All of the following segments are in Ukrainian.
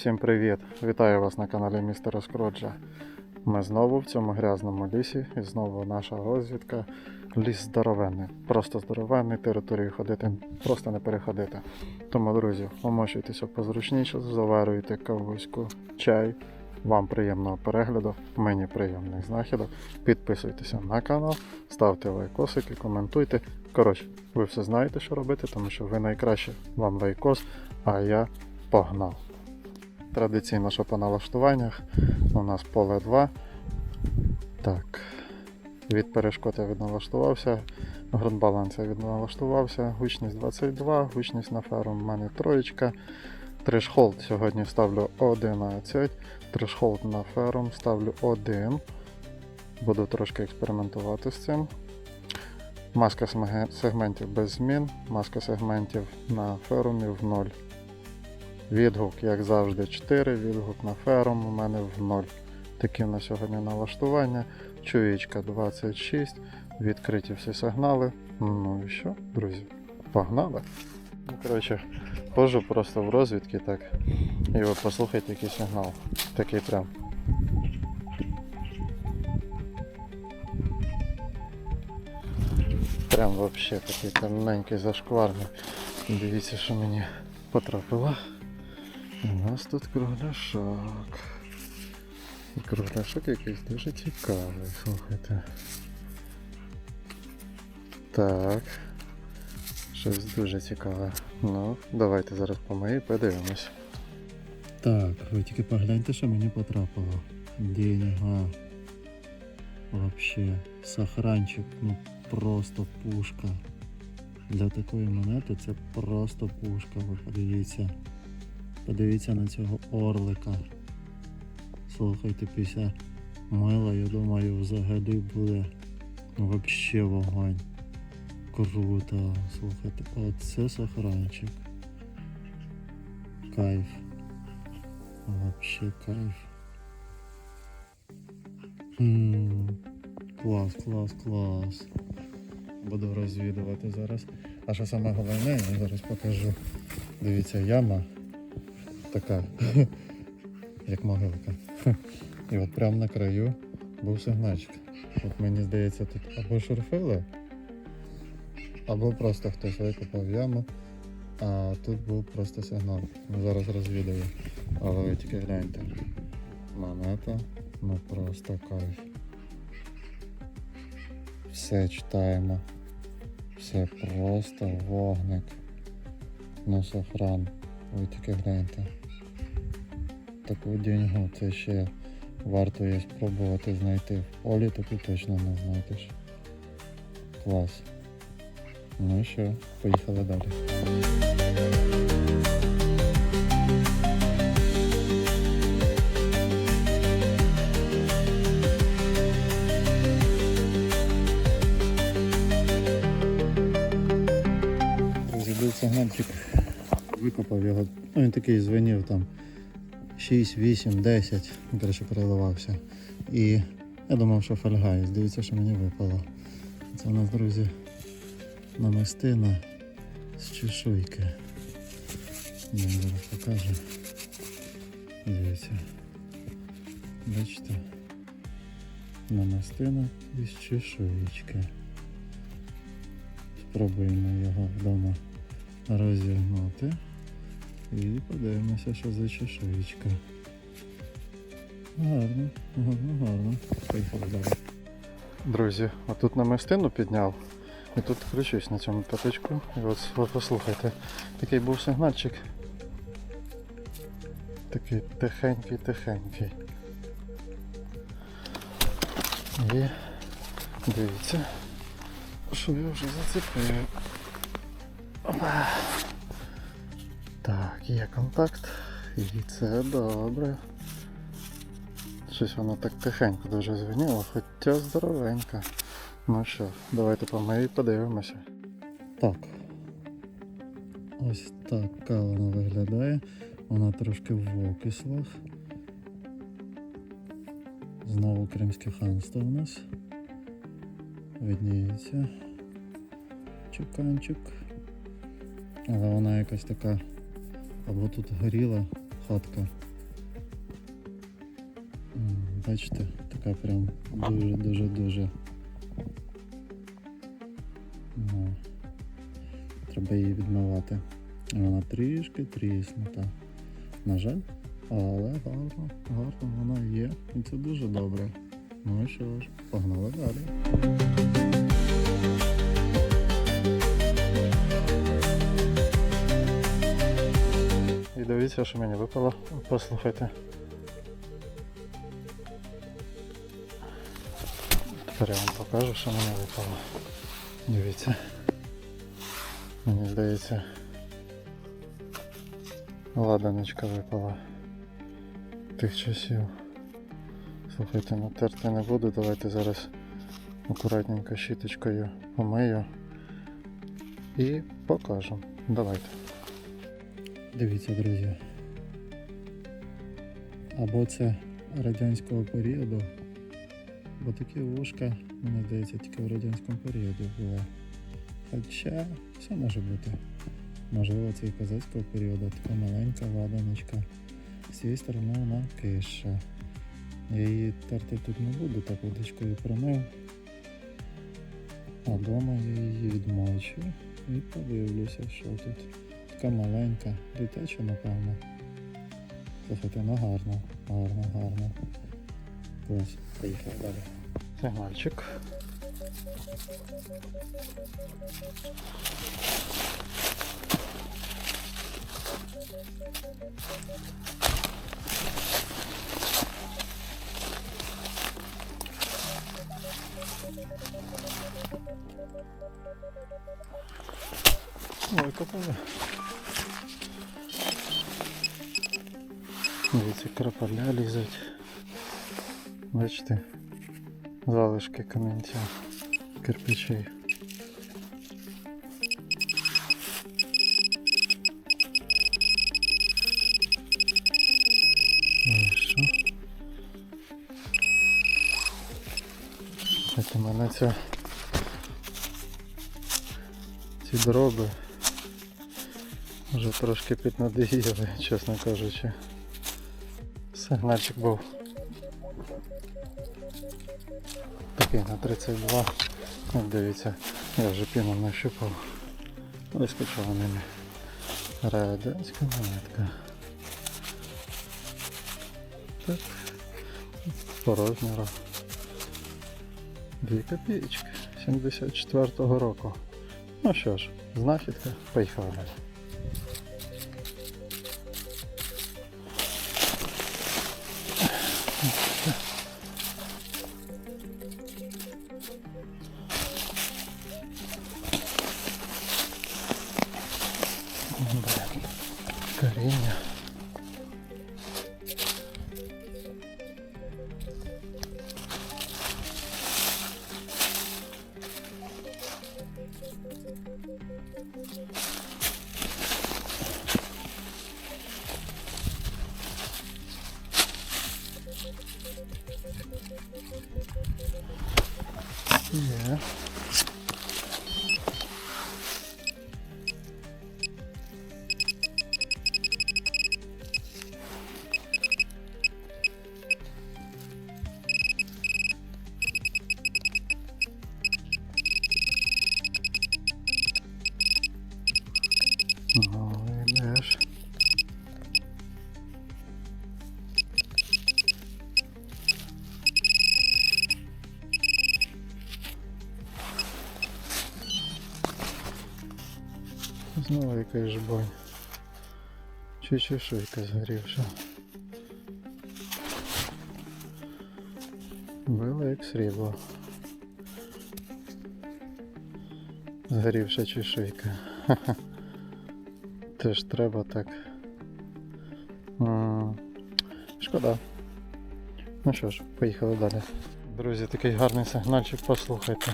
Всім привіт! Вітаю вас на каналі Містера Скроджа. Ми знову в цьому грязному лісі і знову наша розвідка. Ліс здоровенний, просто здоровенний, територію ходити просто не переходити. Тому, друзі, помощуйтеся позручніше, заварюйте кавуську, чай. Вам приємного перегляду, мені приємних знахідок. Підписуйтеся на канал, ставте лайкосики, коментуйте. Коротше, ви все знаєте, що робити, тому що ви найкраще. Вам лайкос, а я погнав. Традиційно, що по налаштуваннях у нас поле 2. Так. Від перешкод я відналаштувався. Грунтбаланс я відналаштувався. Гучність 22, гучність на феру в мене троєчка. Трешхолд сьогодні ставлю 11. Трешхолд на ферум ставлю 1. Буду трошки експериментувати з цим. Маска сегментів без змін. Маска сегментів на ферумі в 0. Відгук, як завжди, 4, відгук на ферум у мене в 0. Такі на сьогодні налаштування. Чуєчка 26, відкриті всі сигнали. Ну і що, друзі? Погнали. Ну, коротше, ходжу просто в розвідки так. І ви послухайте, який сигнал. Такий прям. Прям вообще такий темненький зашкварний. Дивіться, що мені потрапило. У нас тут кругляшок. І кругляшок якийсь дуже цікавий, слухайте. Так. Щось дуже цікаве. Ну, давайте зараз по моїй подивимось. Так, ви тільки погляньте, що мені потрапило. Деньга. Вообще, сахранчик, ну просто пушка. Для такої монети це просто пушка, ви подивіться. Подивіться на цього орлика. Слухайте, після мила, я думаю, взагалі буде вообще вогонь. Круто. Слухайте, оце сахранчик. Кайф. Вообще кайф. м Клас, клас, клас. Буду розвідувати зараз. А що саме головне, я зараз покажу. Дивіться, яма така, як могилка. І от прямо на краю був сигнальчик. От мені здається, тут або шурфили, або просто хтось викопав яму, а тут був просто сигнал. Ну, зараз розвідаю. Але ви тільки гляньте. Монета, ну просто кайф. Все читаємо. Все просто вогник. Ну сохран. Ви тільки гляньте. Таку деньгу це ще варто є спробувати знайти. В полі таку точно не знайдеш. Клас. Ну і що, поїхали далі. Розібив сегментик, викопав його. Ну він такий звенів там 6, 8, 10, коротше, переливався. І я думав, що фольга є. Дивіться, що мені випало. Це у нас, друзі, намистина з чешуйки. Я зараз покажу. Дивіться. Бачите? Намистина із чешуєчки. Спробуємо його вдома розігнути. І подивимося, що за чешуєчка. Гарно, гарно, гарно. Поїхали далі. Друзі, а тут намистину підняв. І тут кручусь на цьому п'яточку. І от послухайте, такий був сигнальчик. Такий тихенький-тихенький. І дивіться, що я вже зацепив. Так, є контакт. І це добре. Щось воно так тихенько дуже звеніло, хоча здоровенько. Ну що, давайте по моїй подивимося. Так. Ось така вона виглядає. Вона трошки в окислах. Знову Кримське ханство у нас. Видніється. Чеканчик. Але вона якась така або тут горіла хатка. Бачите, така прям дуже-дуже-дуже. Ну, треба її відмивати. Вона трішки тріснута. На жаль, але гарно, гарно вона є. І це дуже добре. Ну що ж, погнали далі. І дивіться, що мені випало. Послухайте. Тепер я вам покажу, що мені випало. Дивіться. Мені здається. Ладаночка випала тих часів. Слухайте, натерти не буду, давайте зараз акуратненько щіточкою помию і покажу. Давайте. Дивіться, друзі. Або це радянського періоду, бо такі вушка, мені здається, тільки в радянському періоді були. Хоча все може бути. Можливо, це і козацького періоду, така маленька ладаночка. З цієї сторони вона киша. Я її терти тут не буду, так водичкою промив. А вдома я її відмочу і подивлюся, що тут. Така маленька, дитяча, напевно. Слухайте, ну гарно, гарно, гарно. Клас, поїхав далі. Сигнальчик. Ой, копали. Дивіться, крапаля лізуть. Бачите? Залишки камінця, кирпичей. Ну і? Це мене ця ці дроби вже трошки піднадоїли, чесно кажучи. Сигнальчик був такий на 32. От дивіться, я вже піну нащупав. Вискочила ними. Радянська монетка. Так. По розміру. Дві копійки 74-го року. Ну що ж, знахідка, поїхали далі. Йдеш. Знову якась жбонь. Чи чешуйка згорівша. Було як срібло. Згорівша чешуйка. Ха-ха. Теж треба так. Шкода. Ну що ж, поїхали далі. Друзі, такий гарний сигнальчик, послухайте.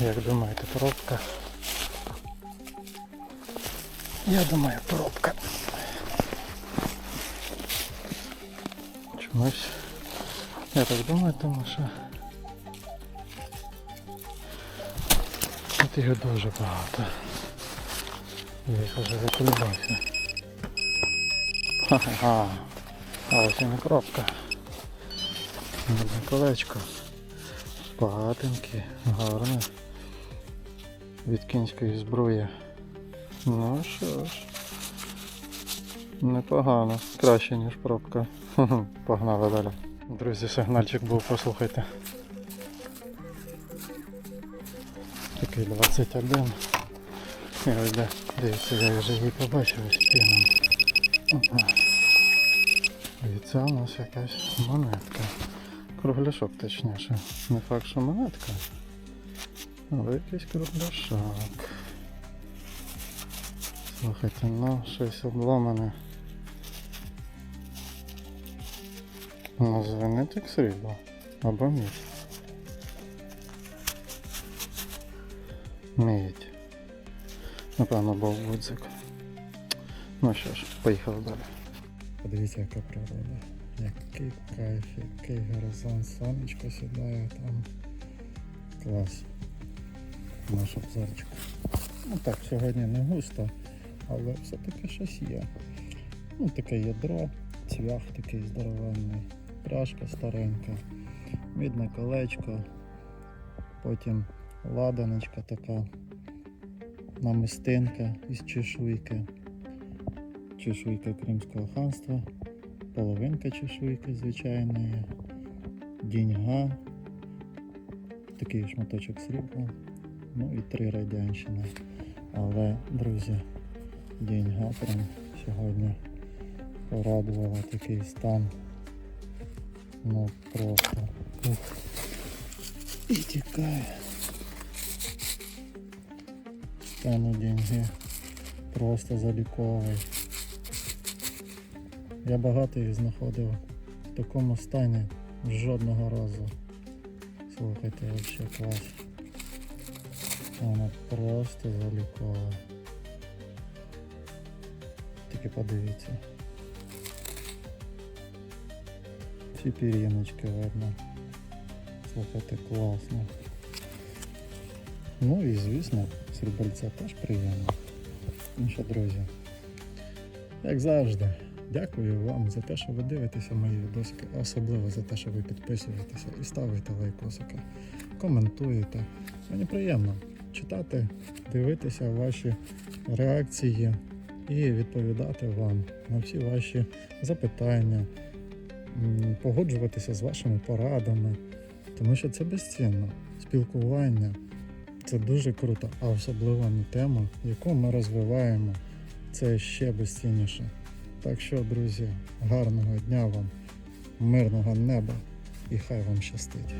Як думаєте, пробка? Я думаю, пробка. Ось я так думаю, тому що тут його дуже багато. Я їх вже заколібався. Ха-ха, А ось і не коробка. Одне колечко. Патинки, гарне. Від кінської зброї. Ну що ж. Непогано. Краще, ніж пробка. Хе-хе. Погнали далі. Друзі, сигнальчик був, послухайте. Такий 21. І ось де, дивіться, я вже її побачив ось піном. Ага. І це у нас якась монетка. Кругляшок точніше. Не факт, що монетка. Але якийсь кругляшок. Слухайте, ну щось обломане. Ну, звенить як срібло. Або мідь. Мідь. Напевно, був гудзик. Ну що ж, поїхали далі. Подивіться, яка природа. Який кайф, який горизонт, сонечко сідає там. Клас. Наш обзорчик. Ну так, сьогодні не густо, але все-таки щось є. Ну, таке ядро, цвях такий здоровенний, пряжка старенька, мідне колечко, потім ладаночка така, намистинка із чешуйки, чешуйка Кримського ханства, половинка чешуйки звичайної, діньга, такий шматочок срібла, ну і три радянщини. Але, друзі, діньга прям сьогодні порадувала такий стан. Ну просто. Ух. І тікає. Стан у деньги просто заліковий. Я багато їх знаходив в такому стані жодного разу. Слухайте, взагалі клас. Вона просто залікова. Тільки подивіться. Всі пір'їночки видно. Слухайте, класно. Ну і звісно, срібельця теж приємно. Ну що, друзі, як завжди, дякую вам за те, що ви дивитеся мої відосики, а особливо за те, що ви підписуєтеся і ставите лайкосики, коментуєте. Мені приємно читати, дивитися ваші реакції і відповідати вам на всі ваші запитання, погоджуватися з вашими порадами, тому що це безцінно. Спілкування це дуже круто, а особливо на тему, яку ми розвиваємо, це ще безцінніше. Так що, друзі, гарного дня вам, мирного неба і хай вам щастить.